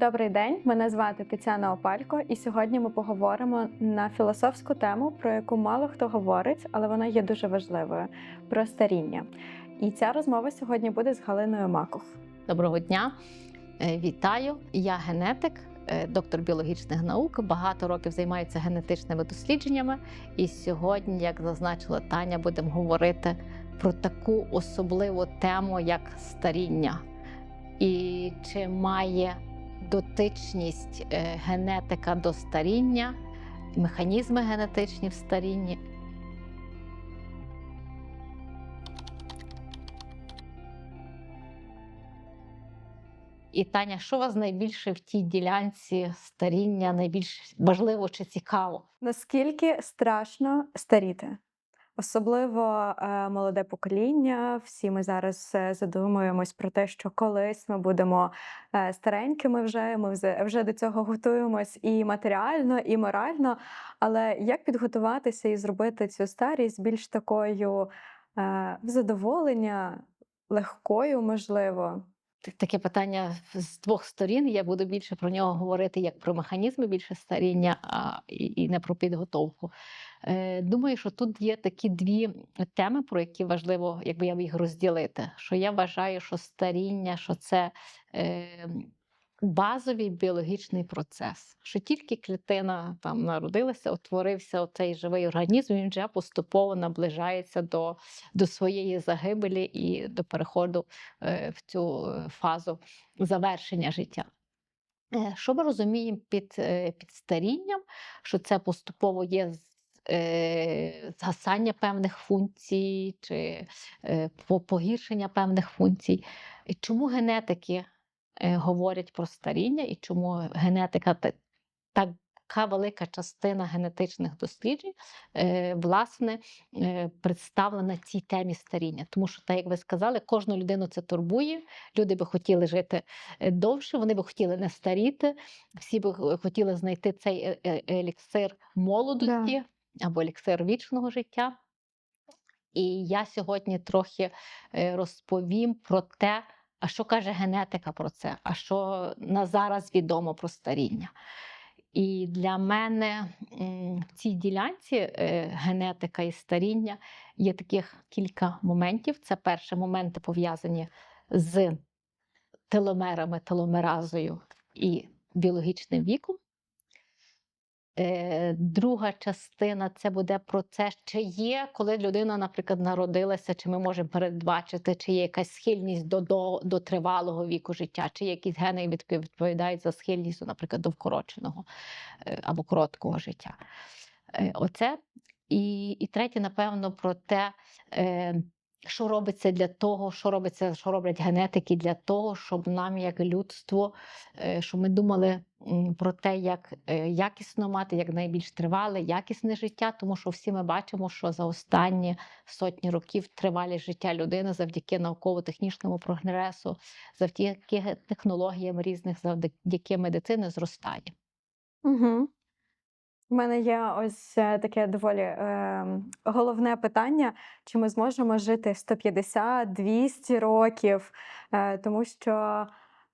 Добрий день, мене звати Тетяна Опалько, і сьогодні ми поговоримо на філософську тему, про яку мало хто говорить, але вона є дуже важливою про старіння. І ця розмова сьогодні буде з Галиною Маков. Доброго дня, Е, вітаю. Я генетик, е, доктор біологічних наук. Багато років займаюся генетичними дослідженнями. І сьогодні, як зазначила Таня, будемо говорити про таку особливу тему, як старіння. І чи має дотичність е, генетика до старіння, механізми генетичні в старінні. І Таня, що вас найбільше в тій ділянці старіння найбільш важливо чи цікаво? Наскільки страшно старіти? Особливо е, молоде покоління. Всі ми зараз е, задумуємось про те, що колись ми будемо е, старенькими вже. Ми вже, до цього готуємось і матеріально, і морально. Але як підготуватися і зробити цю старість більш такою задоволення, легкою, можливо? Таке питання з двох сторін. Я буду більше про нього говорити як про механізми більше старіння, а і і не про підготовку. Е, Думаю, що тут є такі дві теми, про які важливо, якби я їх розділити. Що я вважаю, що старіння, що це е, базовий біологічний процес. Що тільки клітина там народилася, утворився цей живий організм, він вже поступово наближається до, до своєї загибелі і до переходу е, в цю е, фазу завершення життя. Що ми розуміємо під, під старінням? Що це поступово є згасання певних функцій чи е, погіршення певних функцій. І чому генетики е, говорять про старіння, і чому генетика така велика частина генетичних досліджень е, власне е, представлена цій темі старіння. Тому що, так як ви сказали, кожну людину це турбує. Люди би хотіли жити е, довше, вони би хотіли не старіти, всі би хотіли знайти цей е- е- еліксир молодості або еліксир вічного життя. І я сьогодні трохи е, розповім про те, а що каже генетика про це, а що на зараз відомо про старіння. І для мене в цій ділянці е, генетика і старіння є таких кілька моментів. Це перші моменти пов'язані з теломерами, теломеразою і біологічним віком. Е, Друга частина це буде про це, чи є, коли людина, наприклад, народилася, чи ми можемо передбачити, чи є якась схильність до, до, до тривалого віку життя, чи є якісь гени, відповідають за схильність, наприклад, до вкороченого е, або короткого життя. Е, Оце. І, і третє, напевно, про те, що робиться для того, що робиться, що роблять генетики для того, щоб нам, як людство, е, щоб ми думали про те, як е, якісно мати, як найбільш тривале, якісне життя, тому що всі ми бачимо, що за останні сотні років тривалість життя людини завдяки науково-технічному прогресу, завдяки технологіям різних, завдяки медицини зростає. Угу. У мене є ось е, таке доволі е, головне питання: чи ми зможемо жити 150-200 років? Е, тому що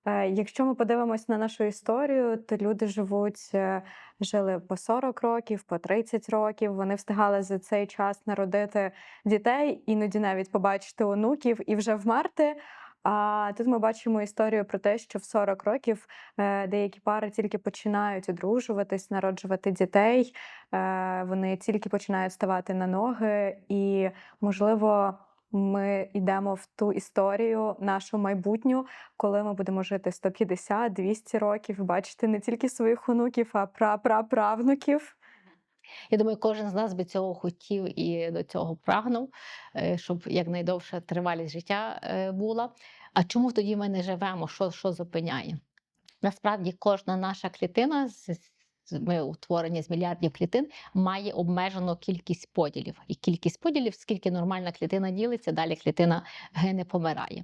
е, якщо ми подивимось на нашу історію, то люди живуть, е, жили по 40 років, по 30 років. Вони встигали за цей час народити дітей, іноді навіть побачити онуків і вже вмерти. А тут ми бачимо історію про те, що в 40 років е, деякі пари тільки починають одружуватись, народжувати дітей, е, вони тільки починають ставати на ноги, і, можливо, ми йдемо в ту історію, нашу майбутню, коли ми будемо жити 150-200 років, бачити не тільки своїх онуків, а прапраправнуків. Я думаю, кожен з нас би цього хотів і до цього прагнув, е, щоб якнайдовша тривалість життя е, була. А чому тоді ми не живемо? Що, що зупиняє? Насправді кожна наша клітина ми утворені з мільярдів клітин, має обмежену кількість поділів. І кількість поділів, скільки нормальна клітина ділиться, далі клітина гине помирає.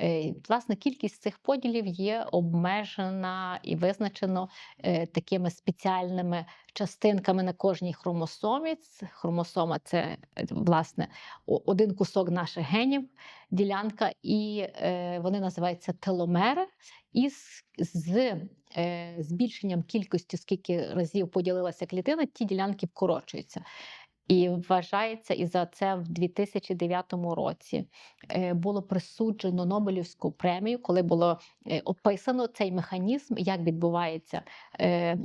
Е, Власне, кількість цих поділів є обмежена і визначено е, такими спеціальними частинками на кожній хромосомі. Хромосома це е, власне один кусок наших генів, ділянка, і вони називаються теломери. І з, з е, збільшенням кількості, скільки разів поділилася клітина, ті ділянки вкорочуються. І вважається, і за це в 2009 році е, було присуджено Нобелівську премію, коли було е, описано цей механізм, як відбувається е,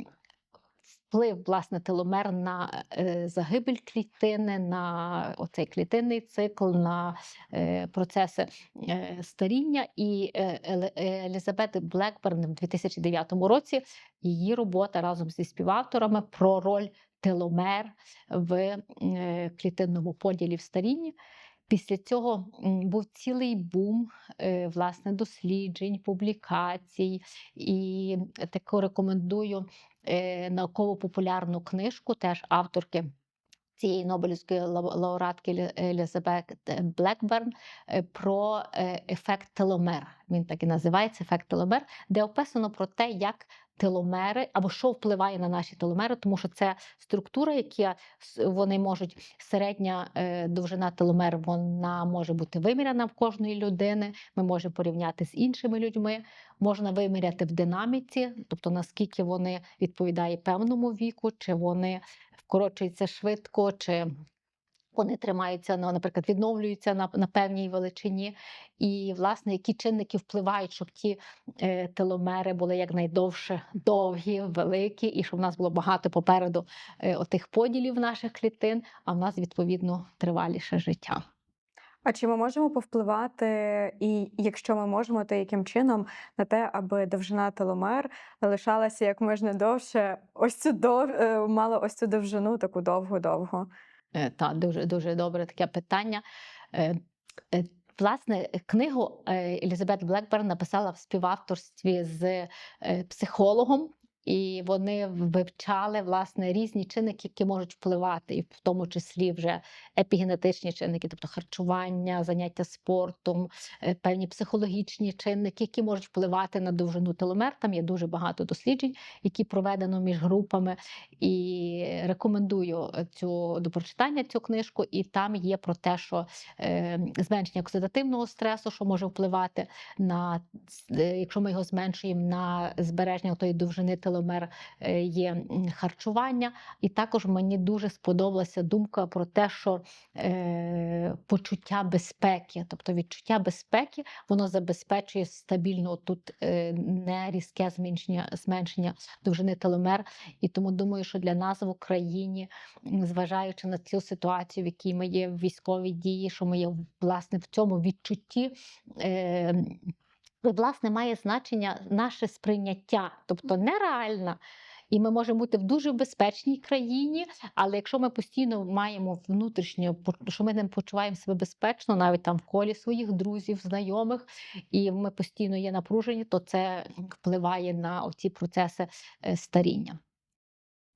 вплив власне теломер на е, загибель клітини, на оцей клітинний цикл, на е, процеси е, старіння. І Елізабет Блекберн в 2009 році її робота разом зі співавторами про роль теломер в клітинному поділі в старінні. Після цього був цілий бум власне досліджень, публікацій, і таку рекомендую науково-популярну книжку, теж авторки цієї Нобелівської лау- лауреатки Елізабет Блекберн е, про е, ефект теломер. Він так і називається ефект теломер, де описано про те, як теломери або що впливає на наші теломери, тому що це структура, які вони можуть середня е, довжина теломер, вона може бути виміряна в кожної людини. Ми можемо порівняти з іншими людьми. Можна виміряти в динаміці, тобто наскільки вони відповідають певному віку, чи вони вкорочуються швидко, чи вони тримаються, ну, наприклад, відновлюються на, на певній величині. І, власне, які чинники впливають, щоб ті е, теломери були якнайдовше довгі, великі, і щоб в нас було багато попереду е, отих поділів наших клітин, а в нас, відповідно, триваліше життя. А чи ми можемо повпливати, і якщо ми можемо, то яким чином на те, аби довжина теломер лишалася як можна довше, ось цю дов... е, мала ось цю довжину таку довгу-довгу? Е, Та дуже дуже добре таке питання. Е, е, Власне, книгу Елізабет Блекберн написала в співавторстві з психологом, і вони вивчали власне різні чинники, які можуть впливати, і в тому числі вже епігенетичні чинники, тобто харчування, заняття спортом, е, певні психологічні чинники, які можуть впливати на довжину теломер. Там є дуже багато досліджень, які проведено між групами. І рекомендую е, цю до прочитання цю книжку. І там є про те, що е, зменшення оксидативного стресу, що може впливати на якщо ми його зменшуємо на збереження тої довжини теломер, е, є харчування. І також мені дуже сподобалася думка про те, що е, почуття безпеки, тобто відчуття безпеки, воно забезпечує стабільно тут е, не різке зменшення, зменшення довжини теломер. І тому думаю, що для нас в Україні, зважаючи на цю ситуацію, в якій ми є в військовій дії, що ми є власне в цьому відчутті. Е, власне, має значення наше сприйняття, тобто нереальна. І ми можемо бути в дуже безпечній країні, але якщо ми постійно маємо внутрішньо, по- що ми не почуваємо себе безпечно, навіть там в колі своїх друзів, знайомих, і ми постійно є напружені, то це впливає на оці процеси е, старіння.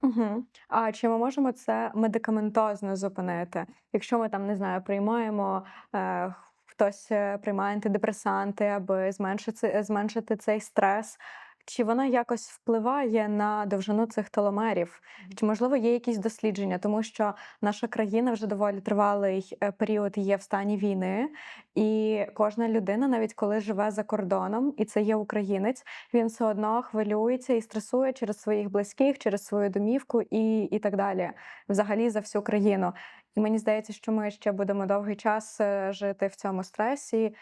Угу. А чи ми можемо це медикаментозно зупинити? Якщо ми там не знаю, приймаємо е, хтось е, приймає антидепресанти, аби зменшити, зменшити цей стрес. Чи вона якось впливає на довжину цих теломерів? Чи можливо є якісь дослідження? Тому що наша країна вже доволі тривалий е, період є в стані війни, і кожна людина, навіть коли живе за кордоном, і це є українець, він все одно хвилюється і стресує через своїх близьких, через свою домівку і, і так далі, взагалі за всю країну. І мені здається, що ми ще будемо довгий час е, жити в цьому стресі.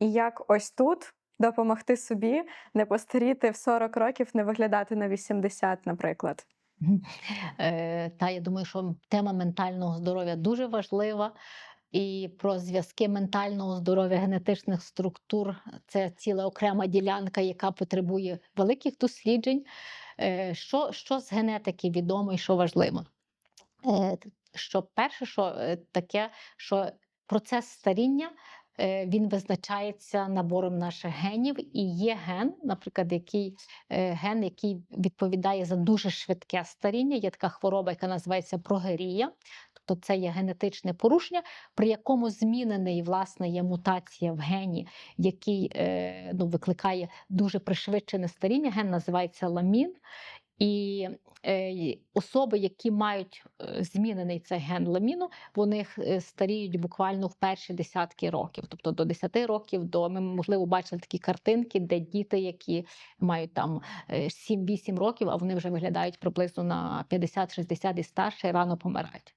І як ось тут допомогти собі не постаріти в 40 років, не виглядати на 80, наприклад. Е, Та я думаю, що тема ментального здоров'я дуже важлива. І про зв'язки ментального здоров'я, генетичних структур це ціла окрема ділянка, яка потребує великих досліджень. Е, Що, що з генетики відомо і що важливо? Що перше, що е, таке, що процес старіння е, він визначається набором наших генів, і є ген, наприклад, який е, ген, який відповідає за дуже швидке старіння. Є така хвороба, яка називається прогерія. Тобто це є генетичне порушення, при якому змінений власне є мутація в гені, який ну, викликає дуже пришвидшене старіння. Ген називається ламін. І е, особи, які мають е, змінений цей ген ламіну, вони е, старіють буквально в перші десятки років. Тобто до 10 років, до ми, можливо, бачили такі картинки, де діти, які мають там е, 7-8 років, а вони вже виглядають приблизно на 50-60 і старше, рано помирають.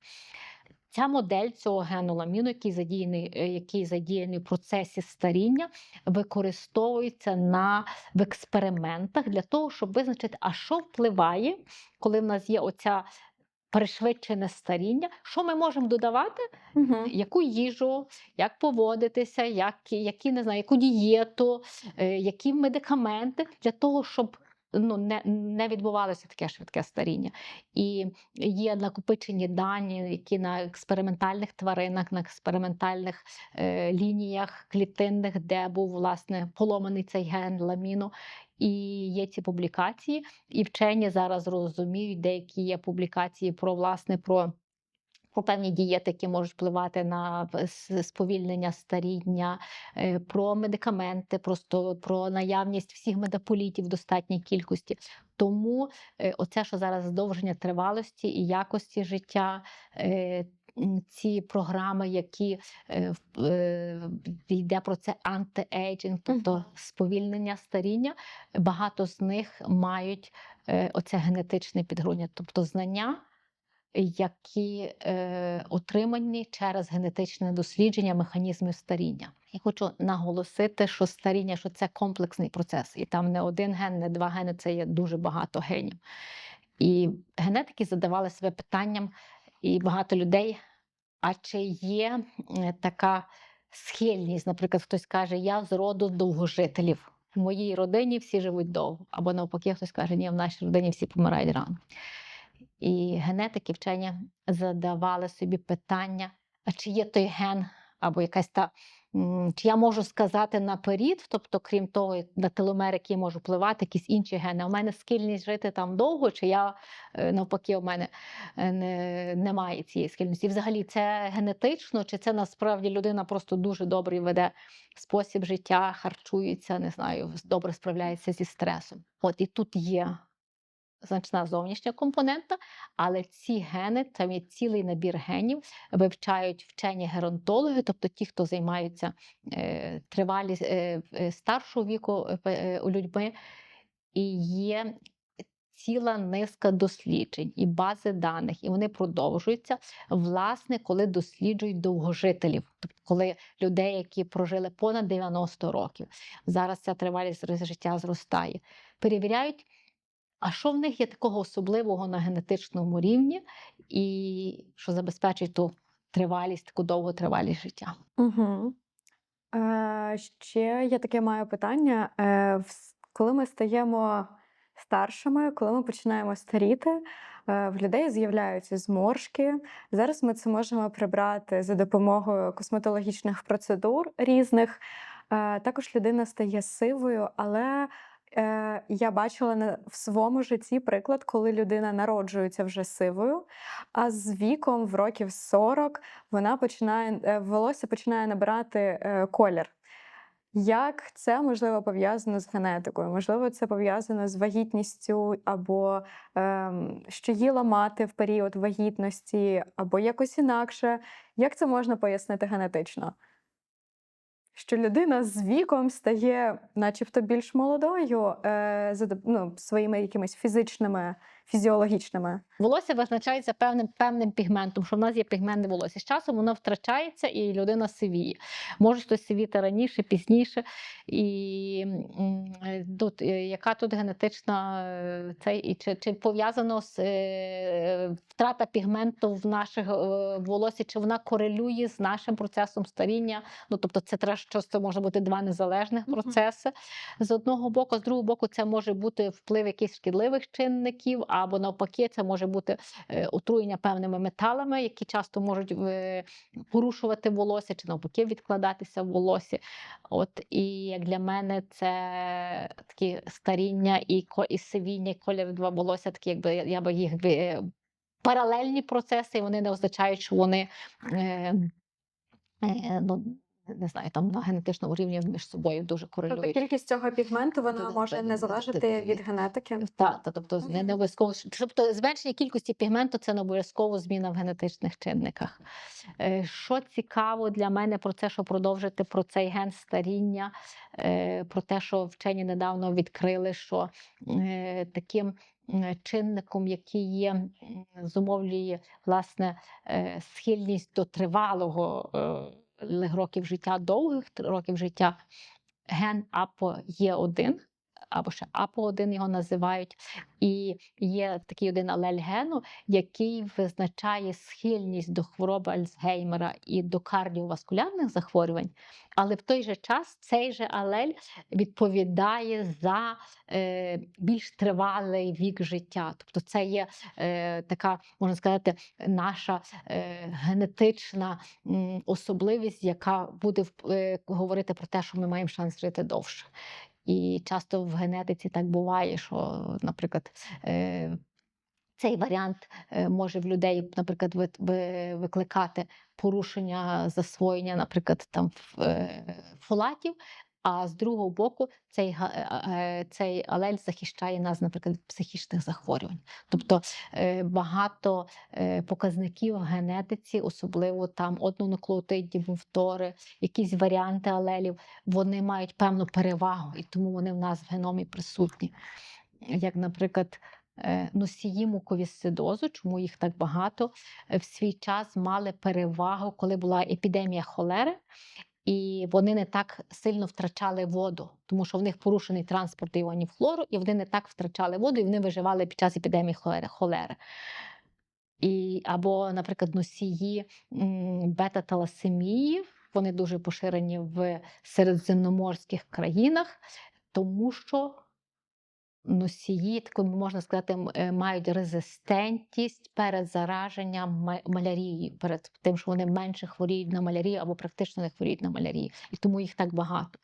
Ця модель цього гену ламіну, який задіяний, е, який задіяний в процесі старіння, використовується на в експериментах для того, щоб визначити, а що впливає, коли в нас є оця пришвидшене старіння, що ми можемо додавати, Угу. яку їжу, як поводитися, як, які не знаю, яку дієту, е, які медикаменти для того, щоб ну, не, не відбувалося таке швидке старіння. І є накопичені дані, які на експериментальних тваринах, на експериментальних е, лініях клітинних, де був власне поломаний цей ген ламіну. І є ці публікації, і вчені зараз розуміють, деякі є публікації про власне про про певні дієти, які можуть впливати на сповільнення старіння, е, про медикаменти, просто про наявність всіх медополітів в достатній кількості. Тому е, оце, що зараз здовження тривалості і якості життя. е, Ці програми, які е, е, йде про це анти-ейджинг, тобто сповільнення старіння, багато з них мають е, оце генетичне підґрунтя, тобто знання, які е, отримані через генетичне дослідження механізмів старіння. Я хочу наголосити, що старіння що це комплексний процес, і там не один ген, не два гени, це є дуже багато генів. І генетики задавали себе питанням, і багато людей. А чи є така схильність? Наприклад, хтось каже, я з роду довгожителів. В моїй родині всі живуть довго. Або навпаки, хтось каже, ні, в нашій родині всі помирають рано. І генетики вчені задавали собі питання: а чи є той ген, або якась та, чи я можу сказати наперед, тобто, крім того, на теломер, який можу впливати, якісь інші гени. У мене схильність жити там довго, чи я е, навпаки, у мене е, не, немає цієї схильності. І взагалі це генетично, чи це насправді людина просто дуже добре веде спосіб життя, харчується, не знаю, добре справляється зі стресом. От і тут є значна зовнішня компонента, але ці гени, там є цілий набір генів, вивчають вчені геронтологи, тобто ті, хто займаються е, тривалі е, е, старшого віку е, людьми, і є ціла низка досліджень і бази даних, і вони продовжуються, власне, коли досліджують довгожителів, тобто коли людей, які прожили понад 90 років, зараз ця тривалість життя зростає, перевіряють. А що в них є такого особливого на генетичному рівні, і що забезпечує ту тривалість, таку довготривалість життя? Угу. Е, ще я таке маю питання. Е, коли ми стаємо старшими, коли ми починаємо старіти, е, в людей з'являються зморшки. Зараз ми це можемо прибрати за допомогою косметологічних процедур різних. Е, також людина стає сивою, але е, я бачила на, в своєму житті приклад, коли людина народжується вже сивою, а з віком, в років 40, вона починає е, волосся починає набирати е, колір. Як це можливо пов'язано з генетикою? Можливо, це пов'язано з вагітністю, або ем, що їла мати в період вагітності, або якось інакше. Як це можна пояснити генетично? Що людина з віком стає, начебто, більш молодою е, ну, своїми якимись фізичними, фізіологічними. Волосся визначається певним певним пігментом, що в нас є пігментне волосся. З часом воно втрачається і людина сивіє. Може хтось сивіти раніше, пізніше. І тут, е, яка тут генетична е, цей, і чи, чи пов'язано з е, втрата пігменту в наших е, волосі, чи вона корелює з нашим процесом старіння? Ну тобто, це теж часто може бути два незалежних процеси. З одного боку, з другого боку, це може бути вплив якихось шкідливих чинників, або навпаки, це може бути е, отруєння певними металами, які часто можуть е, порушувати волосся, чи навпаки відкладатися в волосі. От і як для мене це такі старіння і і сивіння, і колір два волосся, такі, якби я- би їх е, паралельні процеси, і вони не означають, що вони. Е, е, ну, не знаю, там на генетичному рівні між собою дуже Тобто кількість цього пігменту вона Тобто, може не тобто, залежати тобто, від генетики. Так, та, тобто не, Мгм. не обов'язково. Тобто зменшення кількості пігменту це не обов'язково зміна в генетичних чинниках. Е, Що цікаво для мене про це, що продовжити про цей ген старіння, е, про те, що вчені недавно відкрили, що е, таким чинником, який є, зумовлює власне схильність до тривалого років життя, довгих років життя, ген АПОЄ1 або ще АПО1 його називають. І є такий один алель гену, який визначає схильність до хвороби Альцгеймера і до кардіоваскулярних захворювань. Але в той же час цей же алель відповідає за е, більш тривалий вік життя. Тобто це є е, така, можна сказати, наша е, генетична особливість, яка буде е, говорити про те, що ми маємо шанс жити довше. І часто в генетиці так буває, що, наприклад, е, цей варіант е, може в людей, наприклад, ви- ви- викликати порушення засвоєння, наприклад, там е, фолатів. А з другого боку, цей, га- е, е, цей алель захищає нас, наприклад, від психічних захворювань. Тобто е, багато е, показників в генетиці, особливо там однонуклеотидні вовтори, якісь варіанти алелів, вони мають певну перевагу, і тому вони в нас в геномі присутні. Як, наприклад, е, носії муковісцидозу, чому їх так багато, е, в свій час мали перевагу, коли була епідемія холери. І вони не так сильно втрачали воду, тому що в них порушений транспорт іонів хлору, і вони не так втрачали воду, і вони виживали під час епідемії холери. І, або, наприклад, носії бета-таласемії, вони дуже поширені в середземноморських країнах, тому що носії, таку можна сказати, е, мають резистентність перед зараженням малярії, перед тим, що вони менше хворіють на малярію або практично не хворіють на малярію. І тому їх так багато.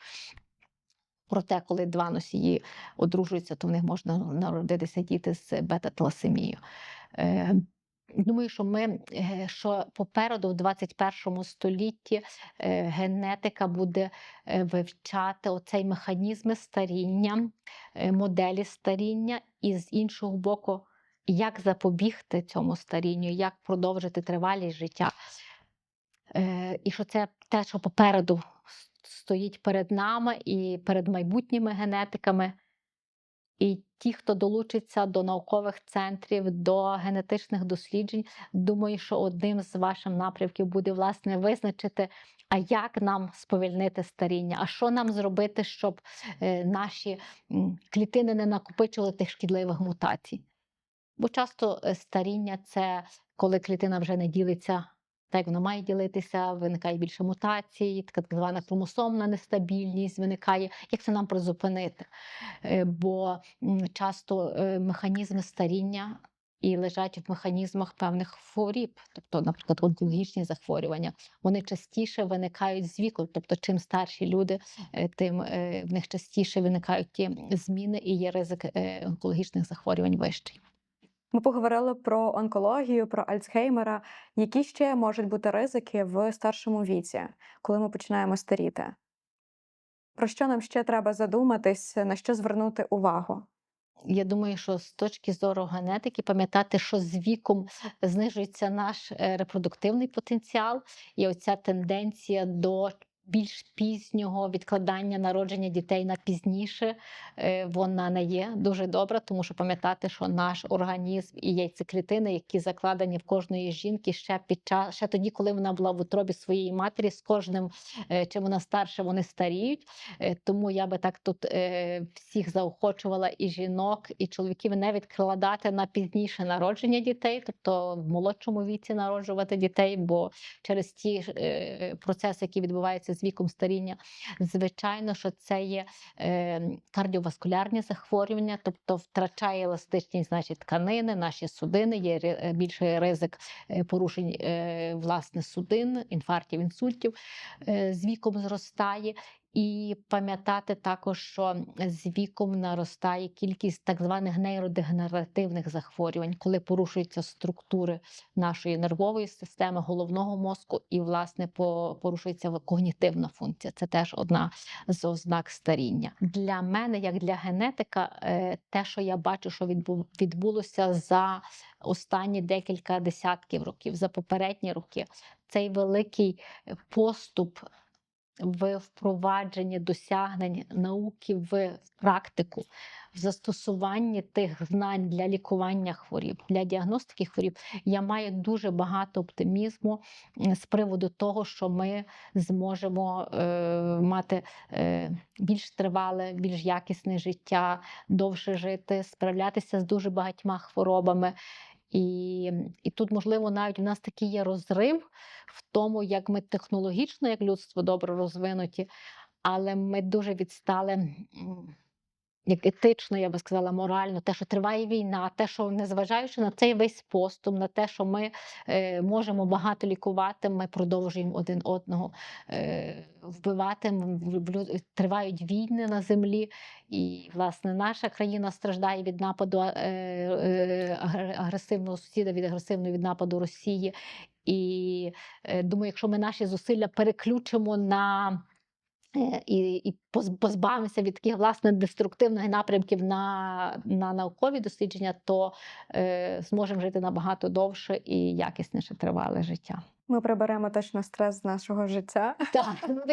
Проте, коли два носії одружуються, то в них можна народитися діти з бета-таласемією. Думаю, що ми е, що попереду в 21 столітті е, генетика буде е, вивчати оцей механізми старіння, моделі старіння, і з іншого боку, як запобігти цьому старінню, як продовжити тривалість життя. І що це те, що попереду стоїть перед нами і перед майбутніми генетиками. І ті, хто долучиться до наукових центрів, до генетичних досліджень, думаю, що одним з ваших напрямків буде власне визначити, а як нам сповільнити старіння, а що нам зробити, щоб е, наші клітини не накопичували тих шкідливих мутацій. Бо часто е, старіння це коли клітина вже не ділиться так, воно має ділитися, виникає більше мутацій, так звана хромосомна нестабільність виникає. Як це нам призупинити? Е, Бо часто е, механізми старіння і лежать в механізмах певних хворіб, тобто, наприклад, онкологічні захворювання, вони частіше виникають з віком. Тобто, чим старші люди, е, тим в них частіше виникають ті зміни і є ризик онкологічних захворювань вищий. Ми поговорили про онкологію, про Альцгеймера. Які ще можуть бути ризики в старшому віці, коли ми починаємо старіти? Про що нам ще треба задуматись, на що звернути увагу? Я думаю, що з точки зору генетики пам'ятати, що з віком знижується наш е, репродуктивний потенціал, і оця тенденція до більш пізнього відкладання народження дітей на пізніше, е, вона не є дуже добра, тому що пам'ятати, що наш організм і яйцеклітини, які закладені в кожної жінки ще під час, ще тоді, коли вона була в утробі своєї матері, з кожним, е, чим вона старше, вони старіють. Е, Тому я би так тут всіх заохочувала і жінок, і чоловіків не відкладати на пізніше народження дітей, тобто в молодшому віці народжувати дітей, бо через ті процеси, які відбуваються з віком старіння, звичайно, що це є е, кардіоваскулярні захворювання, тобто втрачає еластичність наші тканини, наші судини, є е, більший ризик е, порушень е, власне судин, інфарктів, інсультів з віком зростає. І пам'ятати також, що з віком наростає кількість так званих нейродегенеративних захворювань, коли порушуються структури нашої нервової системи, головного мозку, і, власне, порушується когнітивна функція. Це теж одна з ознак старіння. Для мене, як для генетика, е, те, що я бачу, що відбулося за останні декілька десятків років, за попередні роки, цей великий е, поступ в впровадженні досягнень науки в практику, в застосуванні тих знань для лікування хворіб, для діагностики хворіб, я маю дуже багато оптимізму з приводу того, що ми зможемо е, мати е, більш тривале, більш якісне життя, довше жити, справлятися з дуже багатьма хворобами. І, і тут, можливо, навіть у нас такий є розрив в тому, як ми технологічно, як людство добре розвинуті, але ми дуже відстали. Як етично, я би сказала, морально, те, що триває війна, те, що незважаючи на цей весь поступ, на те, що ми е, можемо багато лікувати, ми продовжуємо один одного е, вбивати. Тривають війни на землі, і власне наша країна страждає від нападу е, е, агресивного сусіда, від агресивного від нападу Росії. І е, думаю, якщо ми наші зусилля переключимо на і, і поз- позбавимося від таких власне деструктивних напрямків на, на наукові дослідження, то е, зможемо жити набагато довше і якісніше тривале життя. Ми приберемо точно стрес з нашого життя. Так, ну,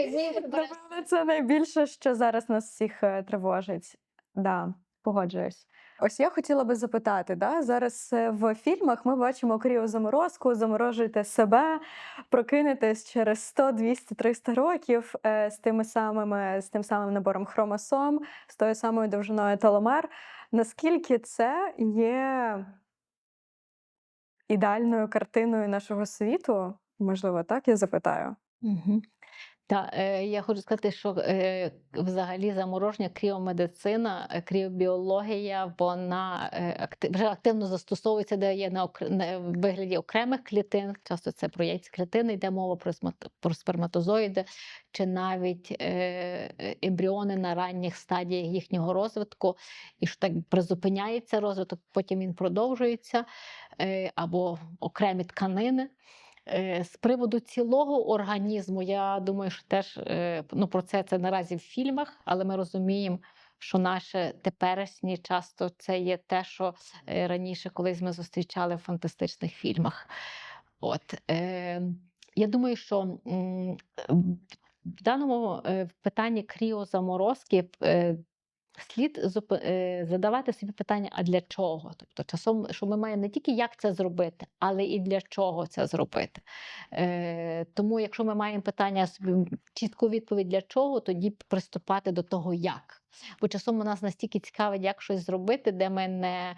Напевно, це найбільше, що зараз нас всіх е, тривожить. Да, погоджуюсь. Ось я хотіла би запитати, да, зараз е, в фільмах ми бачимо кріозаморозку, заморожуйте себе, прокинетесь через 100, 200, 300 років е, з тими самими, з тим самим набором хромосом, з тою самою довжиною теломер. Наскільки це є ідеальною картиною нашого світу? Можливо, так я запитаю. Угу. Та, е, я хочу сказати, що е, взагалі замороження кріомедицина, е, кріобіологія, вона е, акти- вже активно застосовується, де є на, окр- на вигляді окремих клітин. Часто це про яйцеклітини, йде мова про, смат- про сперматозоїди, чи навіть е, е, ембріони на ранніх стадіях їхнього розвитку, і що так призупиняється розвиток, потім він продовжується, е, або окремі тканини. Е, З приводу цілого організму, я думаю, що теж е, ну, про це це наразі в фільмах, але ми розуміємо, що наше теперішнє часто це є те, що е, раніше колись ми зустрічали в фантастичних фільмах. От, е, я думаю, що в даному питанні кріозаморозки слід е, задавати собі питання, а для чого? Тобто, часом, що ми маємо не тільки як це зробити, але і для чого це зробити. Е, тому, якщо ми маємо питання собі чітку відповідь для чого, тоді приступати до того, як. Бо часом у нас настільки цікавить, як щось зробити, де ми не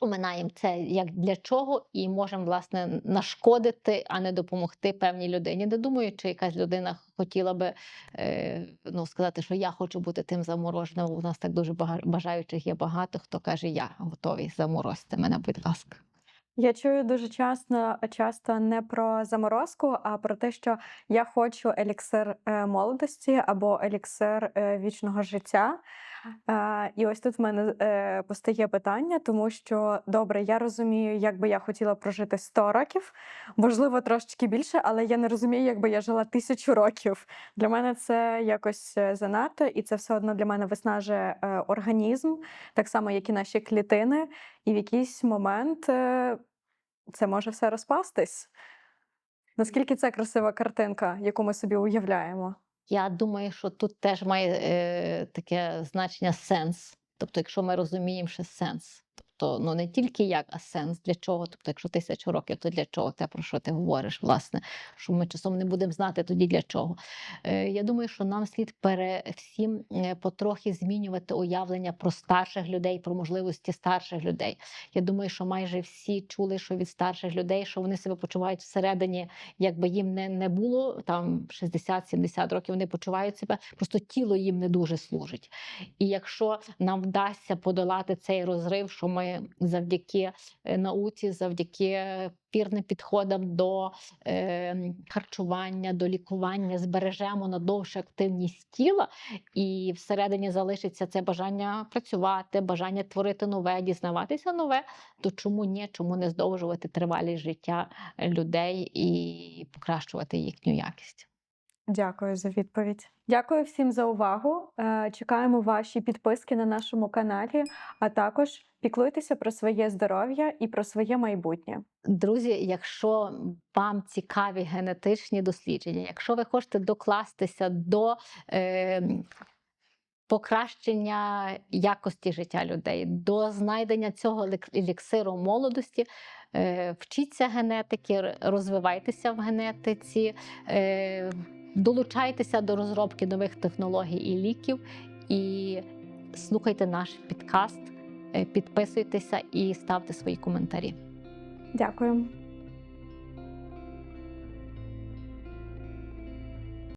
оминаємо це як для чого, і можемо власне нашкодити, а не допомогти певній людині. Не думаю, чи якась людина хотіла би е, ну, сказати, що я хочу бути тим замороженим. У нас так дуже бажаючих є багато, хто каже, я готовий заморозити мене, будь ласка. Я чую дуже часто, часто не про заморозку, а про те, що я хочу еліксир е, молодості або еліксир е, вічного життя. І ось тут в мене е, постає питання, тому що добре, я розумію, як би я хотіла прожити 100 років, можливо, трошечки більше, але я не розумію, як би я жила тисячу років. Для мене це якось е, занадто, і це все одно для мене виснажує е, організм, так само, як і наші клітини. І в якийсь момент це може все розпастись. Наскільки це красива картинка, яку ми собі уявляємо? Я думаю, що тут теж має е, таке значення сенс. Тобто, якщо ми розуміємо, що сенс. Тобто, ну не тільки як, а сенс для чого. Тобто, якщо тисячу років, то для чого те, про що ти говориш, власне, що ми часом не будемо знати тоді для чого. Е, я думаю, що нам слід пере всім е, потрохи змінювати уявлення про старших людей, про можливості старших людей. Я думаю, що майже всі чули, що від старших людей, що вони себе почувають всередині, якби їм не, не було там 60-70 років, вони почувають себе, просто тіло їм не дуже служить. І якщо нам вдасться подолати цей розрив, що ми завдяки е, науці, завдяки вірним підходам до е, харчування, до лікування збережемо надовше активність тіла, і всередині залишиться це бажання працювати, бажання творити нове, дізнаватися нове. То чому ні? Чому не здовжувати тривалість життя людей і покращувати їхню якість? Дякую за відповідь. Дякую всім за увагу. Е, Чекаємо ваші підписки на нашому каналі, а також піклуйтеся про своє здоров'я і про своє майбутнє. Друзі, якщо вам цікаві генетичні дослідження, якщо ви хочете докластися до е, покращення якості життя людей, до знайдення цього еліксиру молодості, е, вчіться генетики, розвивайтеся в генетиці, е, долучайтеся до розробки нових технологій і ліків, і слухайте наш підкаст, е, підписуйтеся і ставте свої коментарі. Дякую.